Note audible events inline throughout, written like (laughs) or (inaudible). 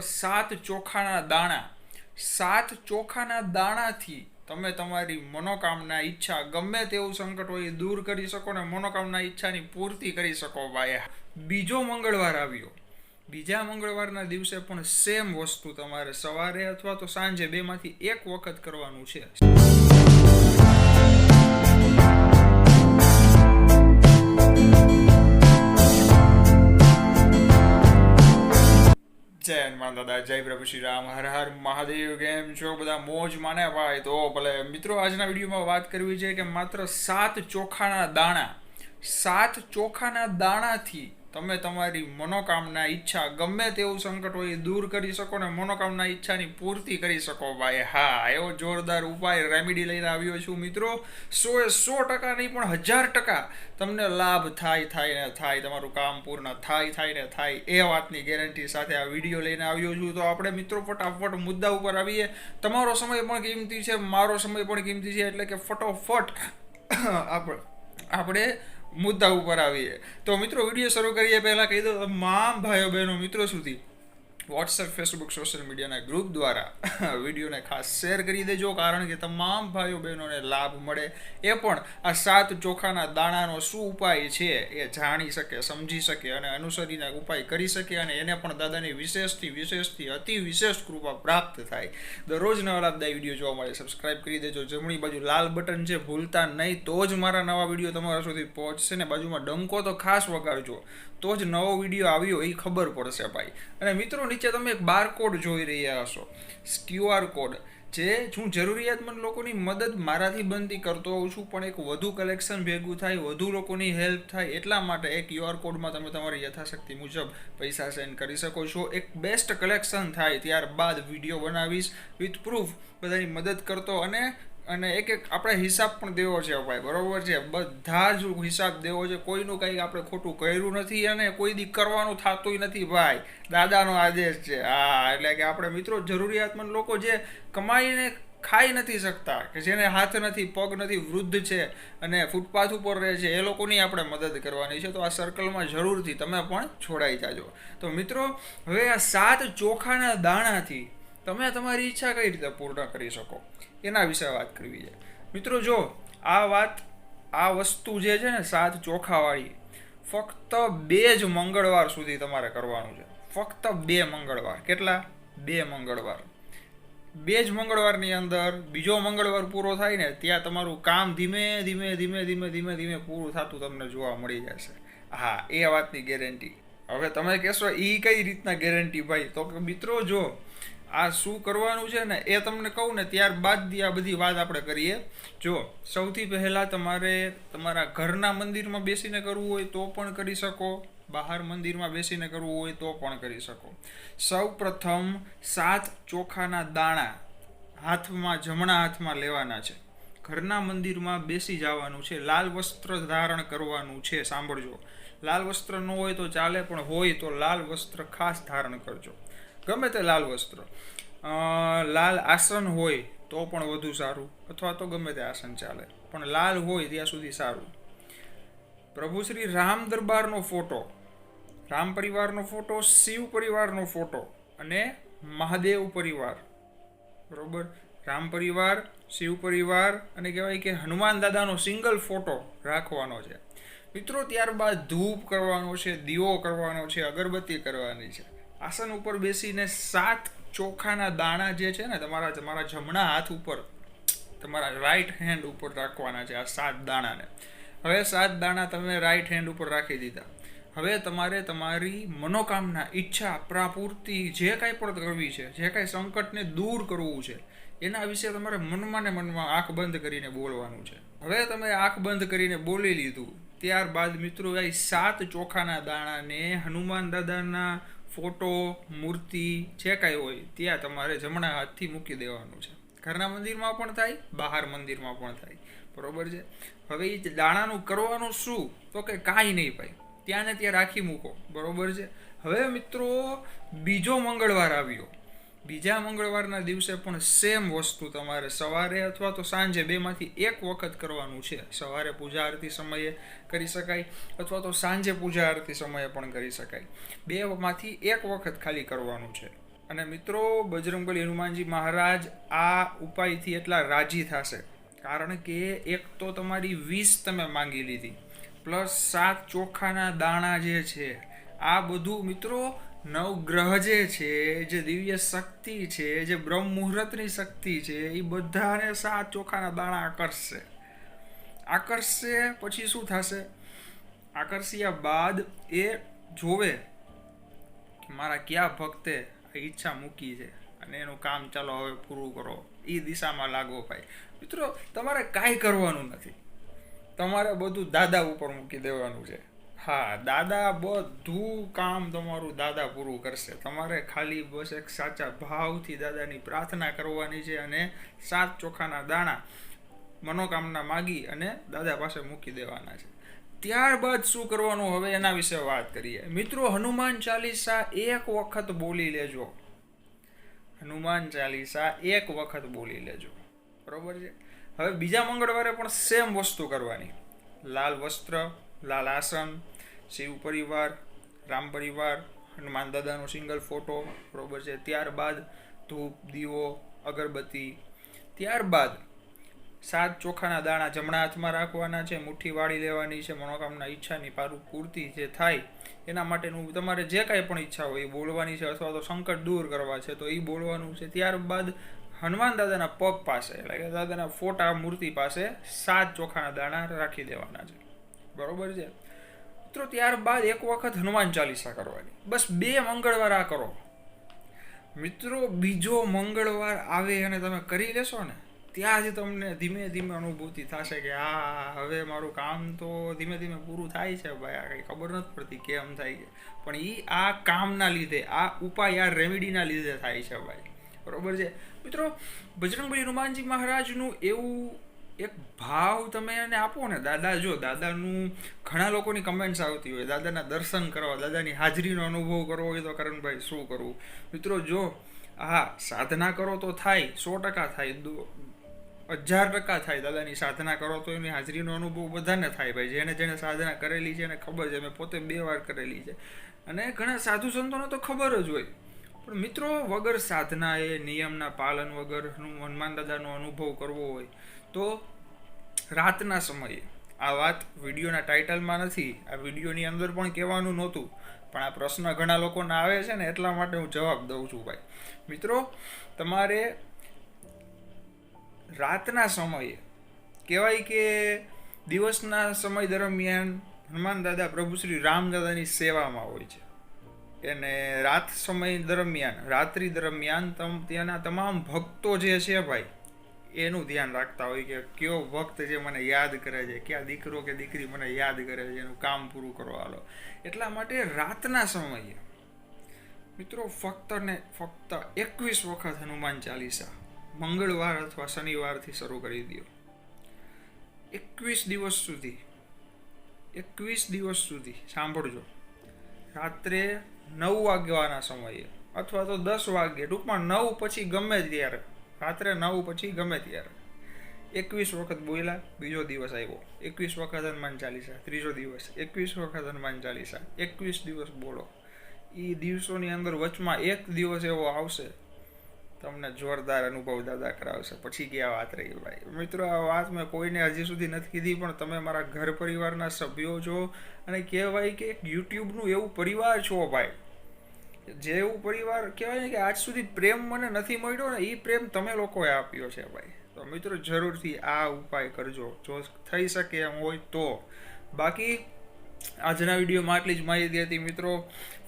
સાત ચોખાના દાણા. સાત ચોખાના દાણાથી તમે તમારી મનોકામના, ઈચ્છા, ગમે તેવું સંકટ હોય એ દૂર કરી શકો ને મનોકામના, ઈચ્છાની પૂર્તિ કરી શકો ભાઈ. બીજો મંગળવાર આવ્યો. બીજા મંગળવારના દિવસે પણ સેમ વસ્તુ તમારે સવારે અથવા તો સાંજે બેમાંથી એક વખત કરવાનું છે. જય હનુમાન દાદા, જય પ્રભુ શ્રી રામ. હર હર મહાદેવ, કેમ છો બધા? મોજ માને ભાઈ. તો ભલે મિત્રો, આજના વિડીયોમાં વાત કરવી છે કે માત્ર સાત ચોખાના દાણા, સાત ચોખાના દાણાથી તમે તમારી મનોકામના, ઈચ્છા, ગમે તેવું સંકટ હોય એ દૂર કરી શકો ને મનોકામના, ઈચ્છાની પૂર્તિ કરી શકો ભાઈ. હા, એવો જોરદાર ઉપાય રેમેડી લઈને આવ્યો છું મિત્રો. સો એ સો ટકા નહીં, પણ હજાર ટકા તમને લાભ થાય થાય ને થાય, તમારું કામ પૂર્ણ થાય થાય ને થાય એ વાતની ગેરંટી સાથે આ વીડિયો લઈને આવ્યો છું. તો આપણે મિત્રો ફટાફટ મુદ્દા ઉપર આવીએ. તમારો સમય પણ કિંમતી છે, મારો સમય પણ કિંમતી છે, એટલે કે ફટોફટ (coughs) આપણે આપણે મુદ્દા ઉપર આવીએ. તો મિત્રો, વીડિયો શરૂ કરીએ. પહેલાં કહી દો તમામ ભાઈઓ બહેનો મિત્રો સુધી વોટ્સએપ ફેસબુક સોશિયલ મીડિયાના ગ્રુપ દ્વારા (laughs) વિડીયોને ખાસ શેર કરી દેજો, કારણ કે તમામ ભાઈઓ બહેનોને લાભ મળે. એ પણ આ સાત ચોખાના દાણાનો શું ઉપાય છે એ જાણી શકે, સમજી શકે અને અનુસરીને ઉપાય કરી શકે અને એને પણ દાદાની વિશેષથી વિશેષથી અતિ વિશેષ કૃપા પ્રાપ્ત થાય. દરરોજ નવા લાભદાયી વીડિયો જોવા મળે સબસ્ક્રાઇબ કરી દેજો. જમણી બાજુ લાલ બટન છે, ભૂલતા નહીં, તો જ મારા નવા વીડિયો તમારા સુધી પહોંચશે ને બાજુમાં ડંકો તો ખાસ વગાડજો. તો જ નવો વીડિયો આવ્યો એ ખબર પડશે ભાઈ. અને મિત્રો નીચે તમે એક બાર કોડ જોઈ રહ્યા હશો. ક્યુઆર કોડ જે હું જરૂરિયાતમંદ લોકોની મદદ મારાથી બનતી કરતો હોઉં છું, પણ એક વધુ કલેક્શન ભેગું થાય, વધુ લોકોની હેલ્પ થાય, એટલા માટે એક ક્યુઆર કોડમાં તમે તમારી યથાશક્તિ મુજબ પૈસા સેન્ડ કરી શકો છો. એક બેસ્ટ કલેક્શન થાય, ત્યારબાદ વીડિયો બનાવીશ વિથ પ્રૂફ બધાની મદદ કરતો અને અને એક એક આપણે હિસાબ પણ દેવો છે ભાઈ બરોબર છે? બધા જ હિસાબ દેવો છે. કોઈનું કંઈ આપણે ખોટું કર્યું નથી અને કોઈ દી કરવાનું થતું નથી ભાઈ. દાદાનો આદેશ છે. હા, એટલે કે આપણે મિત્રો જરૂરિયાતમંદ લોકો જે કમાઈને ખાઈ નથી શકતા, કે જેને હાથ નથી, પગ નથી, વૃદ્ધ છે અને ફૂટપાથ ઉપર રહે છે, એ લોકોની આપણે મદદ કરવાની છે. તો આ સર્કલમાં જરૂરથી તમે પણ છોડાઈ જાજો. તો મિત્રો, હવે આ સાત ચોખાના દાણાથી તમે તમારી ઈચ્છા કઈ રીતે પૂર્ણ કરી શકો? એના વિશે વાત કરવી છે. મિત્રો, જો આ વાત, આ વસ્તુ જે છે ને સાત ચોખાવાળી, ફક્ત બે જ મંગળવાર સુધી તમારે કરવાનું છે. ફક્ત બે મંગળવાર. કેટલા? બે મંગળવાર. બે જ મંગળવારની અંદર બીજો મંગળવાર પૂરો થાય ને, ત્યાં તમારું કામ ધીમે ધીમે ધીમે ધીમે ધીમે ધીમે પૂરું થતું તમને જોવા મળી જશે. હા, એ વાતની ગેરંટી હવે તમે કહેશો એ કઈ રીતના ગેરંટી ભાઈ? તો કે મિત્રો, જો આ શું કરવાનું છે ને, એ તમને કહું ને, ત્યારબાદ આ બધી વાત આપણે કરીએ. જો, સૌથી પહેલાં તમારે તમારા ઘરના મંદિરમાં બેસીને કરવું હોય તો પણ કરી શકો. બહાર મંદિરમાં બેસીને કરવું હોય તો પણ કરી શકો. સૌ પ્રથમ સાત ચોખાના દાણા હાથમાં, જમણા હાથમાં લેવાના છે. ઘરના મંદિરમાં બેસી જવાનું છે. લાલ વસ્ત્ર ધારણ કરવાનું છે, સાંભળજો. લાલ વસ્ત્ર ન હોય તો ચાલે, પણ હોય તો લાલ વસ્ત્ર ખાસ ધારણ કરજો. ગમે તે લાલ વસ્ત્ર. લાલ આસન હોય તો પણ વધુ સારું, અથવા તો ગમે તે આસન ચાલે, પણ લાલ હોય ત્યાં સુધી સારું. પ્રભુ શ્રી રામ દરબારનો ફોટો, રામ પરિવારનો ફોટો, શિવ પરિવારનો ફોટો અને મહાદેવ પરિવાર. બરોબર? રામ પરિવાર, શિવ પરિવાર અને કહેવાય કે હનુમાન દાદાનો સિંગલ ફોટો રાખવાનો છે. મિત્રો, ત્યારબાદ ધૂપ કરવાનો છે, દીવો કરવાનો છે, અગરબત્તી કરવાની છે. આસન ઉપર બેસીને સાત ચોખાના દાણા જે છે ને તમારા તમારા જમણા હાથ ઉપર, તમારા રાઈટ હેન્ડ ઉપર રાખવાના છે આ સાત દાણાને. હવે સાત દાણા તમે રાઈટ હેન્ડ ઉપર રાખી દીધા. હવે તમારે તમારી મનોકામના, ઈચ્છા પ્રાપૂર્તિ જે કાંઈ પણ કરવી છે, જે કાંઈ સંકટને દૂર કરવું છે, એના વિશે તમારે મનમાં ને મનમાં આંખ બંધ કરીને બોલવાનું છે. હવે તમે આંખ બંધ કરીને બોલી લીધું, ત્યારબાદ મિત્રો એ સાત ચોખાના દાણાને હનુમાન દાદાના ફોટો, મૂર્તિ જે કાંઈ હોય, ત્યાં તમારે જમણા હાથથી મૂકી દેવાનું છે. ઘરના મંદિરમાં પણ થાય, બહાર મંદિરમાં પણ થાય. બરોબર છે? હવે એ દાણાનું કરવાનું શું? તો કે કાંઈ નહીં ભાઈ. ત્યાં ને ત્યાં રાખી મૂકો. બરોબર છે? હવે મિત્રો, બીજો મંગળવાર આવ્યો. બીજા મંગળવારના દિવસે પણ સેમ વસ્તુ તમારે સવારે અથવા તો સાંજે બેમાંથી એક વખત કરવાનું છે. સવારે પૂજા આરતી સમયે કરી શકાય અથવા તો સાંજે પૂજા આરતી સમયે પણ કરી શકાય. બેમાંથી એક વખત ખાલી કરવાનું છે. અને મિત્રો, બજરંગબલી હનુમાનજી મહારાજ આ ઉપાયથી એટલા રાજી થશે. કારણ કે એક તો તમારી વીસ તમે માંગી લીધી. પ્લસ સાત ચોખાના દાણા જે છે, આ બધું મિત્રો નવગ્રહ જે છે, જે દિવ્ય શક્તિ છે, જે બ્રહ્મ મુહૂર્તની શક્તિ છે, એ બધાને સાત ચોખાના દાણા આકર્ષશે આકર્ષશે પછી શું થશે? આકર્ષ્યા બાદ એ જોવે કે મારા કયા ભક્તે ઈચ્છા મૂકી છે અને એનું કામ ચાલો હવે પૂરું કરો. એ દિશામાં લાગો ભાઈ. મિત્રો, તમારે કાંઈ કરવાનું નથી. તમારે બધું દાદા ઉપર મૂકી દેવાનું છે. હા, દાદા બધું કામ તમારું દાદા પૂરું કરશે. તમારે ખાલી બસ એક સાચા ભાવથી દાદાની પ્રાર્થના કરવાની છે અને સાત ચોખાના દાણા મનોકામના માગી અને દાદા પાસે મૂકી દેવાના છે. ત્યારબાદ શું કરવાનું? હવે એના વિશે વાત કરીએ. મિત્રો, હનુમાન ચાલીસા એક વખત બોલી લેજો. હનુમાન ચાલીસા એક વખત બોલી લેજો. બરોબર છે? હવે બીજા મંગળવારે પણ સેમ વસ્તુ કરવાની. લાલ વસ્ત્ર, લાલ આસન શિવ પરિવાર, રામ પરિવાર, હનુમાન દાદાનો સિંગલ ફોટો બરોબર છે. ત્યારબાદ ધૂપ, દીવો, અગરબત્તી. ત્યારબાદ સાત ચોખાના દાણા જમણા હાથમાં રાખવાના છે, મુઠ્ઠી વાળી લેવાની છે, મનોકામના, ઈચ્છાની પારું પૂર્તિ જે થાય એના માટેનું તમારે જે કાંઈ પણ ઈચ્છા હોય એ બોલવાની છે અથવા તો સંકટ દૂર કરવા છે, તો એ બોલવાનું છે. ત્યારબાદ હનુમાન દાદાના પગ પાસે, એટલે કે દાદાના ફોટા મૂર્તિ પાસે સાત ચોખાના દાણા રાખી દેવાના છે. બરોબર છે? મિત્રો ત્યારબાદ એક વખત હનુમાન ચાલીસા કરવાની. બસ બે મંગળવાર આ કરો. મિત્રો, બીજો મંગળવાર આવે અને તમે કરી લેશો ને, ત્યાં જ તમને ધીમે ધીમે અનુભૂતિ થશે કે આ હવે મારું કામ તો ધીમે ધીમે પૂરું થાય છે ભાઈ, આ કંઈ ખબર નથી પડતી કેમ થાય છે. પણ એ આ કામના લીધે, આ ઉપાય, આ રેમેડીના લીધે થાય છે ભાઈ. બરોબર છે? મિત્રો, બજરંગબલી હનુમાનજી મહારાજનું એવું એક ભાવ તમે એને આપો ને, દાદા, જો દાદાનું ઘણા લોકોની કમેન્ટ્સ આવતી હોય, દાદાના દર્શન કરવા, દાદાની હાજરીનો અનુભવ કરવો હોય તો કરણભાઈ શું કરવું? મિત્રો, જો હા સાધના કરો તો થાય, સો ટકા થાય હજાર ટકા થાય દાદાની સાધના કરો તો એની હાજરીનો અનુભવ બધાને થાય ભાઈ જેને જેને સાધના કરેલી છે એને ખબર છે, મેં પોતે બે વાર કરેલી છે. અને ઘણા સાધુ સંતોને તો ખબર જ હોય. પણ મિત્રો, વગર સાધના એ નિયમના પાલન વગરનું હનુમાન દાદાનો અનુભવ કરવો હોય તો રાતના સમયે આ વાત વિડીયોના ટાઇટલમાં નથી, આ વિડીયોની અંદર પણ કહેવાનું નહોતું, પણ આ પ્રશ્ન ઘણા લોકોને આવે છે ને એટલા માટે હું જવાબ દઉં છું ભાઈ. મિત્રો, તમારે રાતના સમયે, કહેવાય કે દિવસના સમય દરમિયાન હનુમાન દાદા પ્રભુ શ્રી રામદાદાની સેવામાં હોય છે. એને રાત સમય દરમિયાન, રાત્રિ દરમિયાન તેના તમામ ભક્તો જે છે ભાઈ એનું ધ્યાન રાખતા હોય કે કયો વખત જે મને યાદ કરે છે, ક્યાં દીકરો કે દીકરી મને યાદ કરે છે, એનું કામ પૂરું કરવા લો એટલા માટે રાતના સમયે, મિત્રો, ફક્ત ને ફક્ત એકવીસ વખત હનુમાન ચાલીસા મંગળવાર અથવા શનિવારથી શરૂ કરી દો. એકવીસ દિવસ સુધી, એકવીસ દિવસ સુધી, સાંભળજો. રાત્રે નવ વાગ્યાના સમયે, અથવા તો દસ વાગ્યે, ટૂંકમાં નવ પછી ગમે ત્યારે રાત્રે નવ પછી ગમે ત્યારે. એકવીસ વખત બોલ્યા, બીજો દિવસ આવ્યો. એકવીસ વખત હનુમાન ચાલીસા, ત્રીજો દિવસ. એકવીસ વખત હનુમાન ચાલીસા. એકવીસ દિવસ બોલો. એ દિવસોની અંદર વચમાં એક દિવસ એવો આવશે, તમને જોરદાર અનુભવ દાદા કરાવશે. પછી ક્યાં વાત રહી ભાઈ. મિત્રો, આ વાત મેં કોઈને હજી સુધી નથી કીધી, પણ તમે મારા ઘર પરિવારના સભ્યો છો અને કહેવાય કે એક યુટ્યુબનું એવું પરિવાર છો ભાઈ. જેવું પરિવાર કહેવાય ને કે આજ સુધી પ્રેમ મને નથી મળ્યો ને એ પ્રેમ તમે લોકોએ આપ્યો છે ભાઈ. તો મિત્રો જરૂરથી આ ઉપાય કરજો. જો થઈ શકે એમ હોય તો. બાકી આજના વિડીયોમાં આટલી જ માહિતી હતી મિત્રો.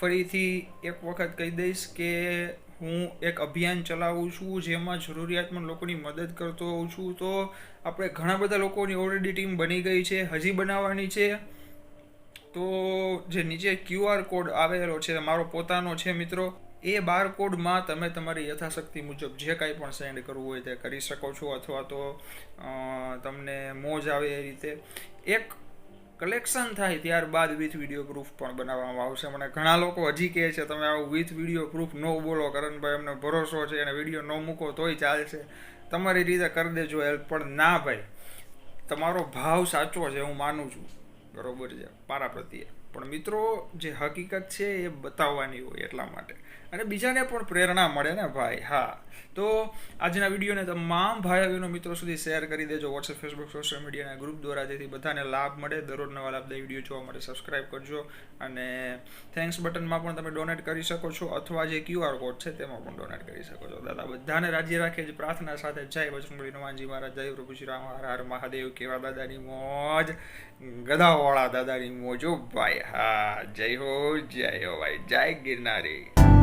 ફરીથી એક વખત કહી દઈશ કે હું એક અભિયાન ચલાવું છું, જેમાં જરૂરિયાતમંદ લોકોની મદદ કરતો હોઉં છું. તો આપણે ઘણા બધા લોકોની ઓલરેડી ટીમ બની ગઈ છે, હજી બનાવવાની છે. તો જે નીચે ક્યુઆર કોડ આવેલો છે, મારો પોતાનો છે મિત્રો, એ બારકોડમાં તમે તમારી યથાશક્તિ મુજબ જે કાંઈ પણ સેન્ડ કરવું હોય તે કરી શકો છો અથવા તો તમને મોજ આવે એ રીતે. એક કલેક્શન થાય ત્યારબાદ વિથ વીડિયો પ્રૂફ પણ બનાવવામાં આવશે. મને ઘણા લોકો હજી કહે છે, તમે આવું વિથ વીડિયો પ્રૂફ ન બોલો, કરણભાઈ અમને ભરોસો છે અને વીડિયો ન મૂકો તોય ચાલશે. તમારી રીતે કરી દેજો હેલ્પ પણ ના ભાઈ, તમારો ભાવ સાચો છે, હું માનું છું. બરોબર છે પારા પ્રત્યે પણ મિત્રો જે હકીકત છે એ બતાવવાની હોય એટલા માટે. અને બીજાને પણ પ્રેરણા મળે ને ભાઈ, હા. તો આજના વિડીયોને તમામ ભાઈ બહેનો મિત્રો સુધી શેર કરી દેજો વોટ્સએપ ફેસબુક સોશિયલ મીડિયાના ગ્રુપ દ્વારા, જેથી બધાને લાભ મળે. દરરોજ નવા લાભદાયી વીડિયો જોવા માટે સબસ્ક્રાઇબ કરજો અને થેન્ક્સ બટનમાં પણ તમે ડોનેટ કરી શકો છો અથવા જે ક્યુઆર કોડ છે તેમાં પણ ડોનેટ કરી શકો છો. દાદા, બધાને રાજ્ય રાખે જ પ્રાર્થના સાથે. જય બજરંગબલી હનુમાનજી મહારાજ, જય પ્રભુ શ્રી રામ, હર હર મહાદેવ કેવા દાદાની મોજ. ગધાવાળા દાદાની મોજો, ભાઈ, હા. જય હો જય હો, ભાઈ. જય ગિરનારી.